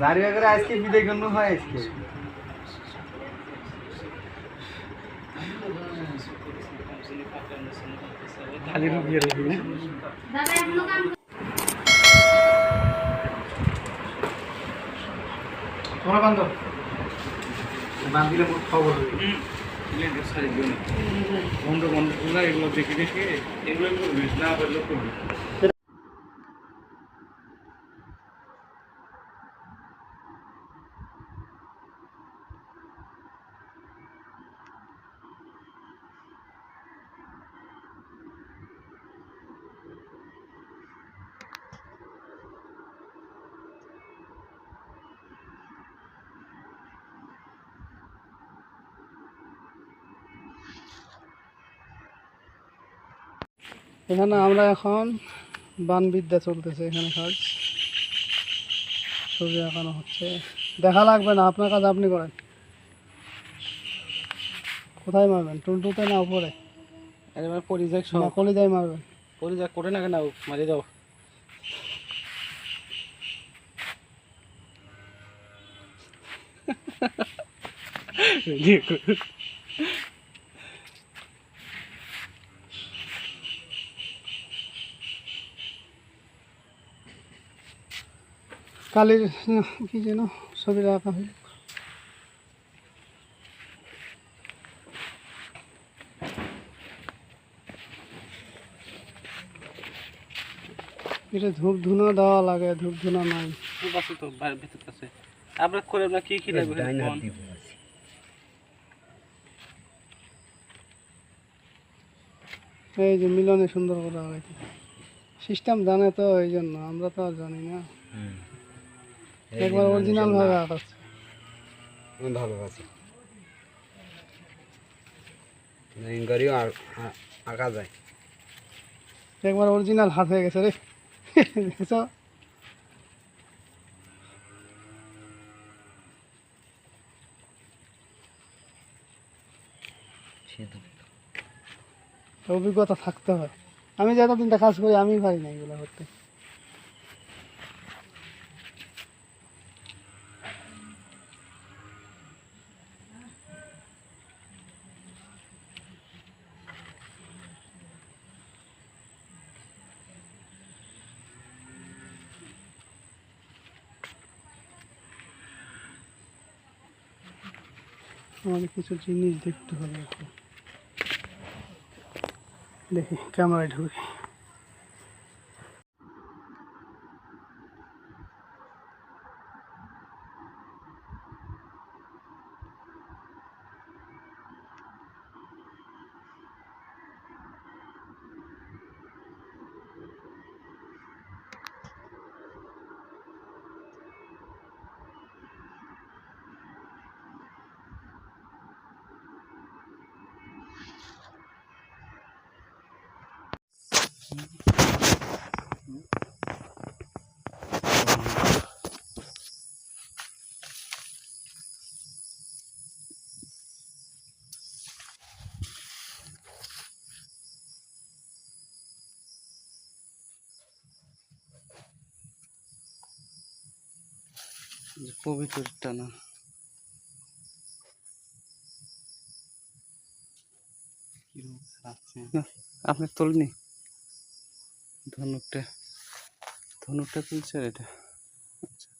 জারি করে আজকে বিদায় করতে হয় আজকে? খালি তোমরা বান্ধব বান্ধিলে মোট খবর হবে। বন্ধ বন্ধ এগুলো দেখে দেখে এগুলো করবি না করবি। এখানে আমরা এখন বানবিদ্যা চলতেছে এখানে কাজ। ছবি আঁকানো হচ্ছে। দেখা লাগবে না আপনার কাজ আপনি করেন। কোথায় মারবেন? টুনটুতে না উপরে? এবার পরিযাক না কলিজায় মারবেন। পরিযাক করে না কেন? মারি দাও। কালির কি যেন ছবিটা আঁকা হইল এটা ধূপ ধুনো দেওয়া লাগে ধূপ ধুনো নাই। আছে তো বাইরের ভিতর আছে। আমরা করে আমরা কি কি লাগবে? এই যে মিলনে সুন্দর করে আগাইতে সিস্টেম জানে তো এই জন্য। আমরা তো আর জানি না। একবার অরিজিনাল ভাবে ভালো আছে। গাড়িও আঁকা যায়। একবার অরিজিনাল হাত হয়ে গেছে রে। দেখেছ? অভিজ্ঞতা থাকতে হয় আমি যে এতদিনটা কাজ করি আমি পারি না এগুলো করতে। আমাদের কিছু জিনিস দেখতে হবে এখন দেখি ক্যামেরায় ঢুকি যে পবিত্রটা না না, আপনি তোলনি ধনুকটা ধনুকটা তুলছে এটা। আচ্ছা।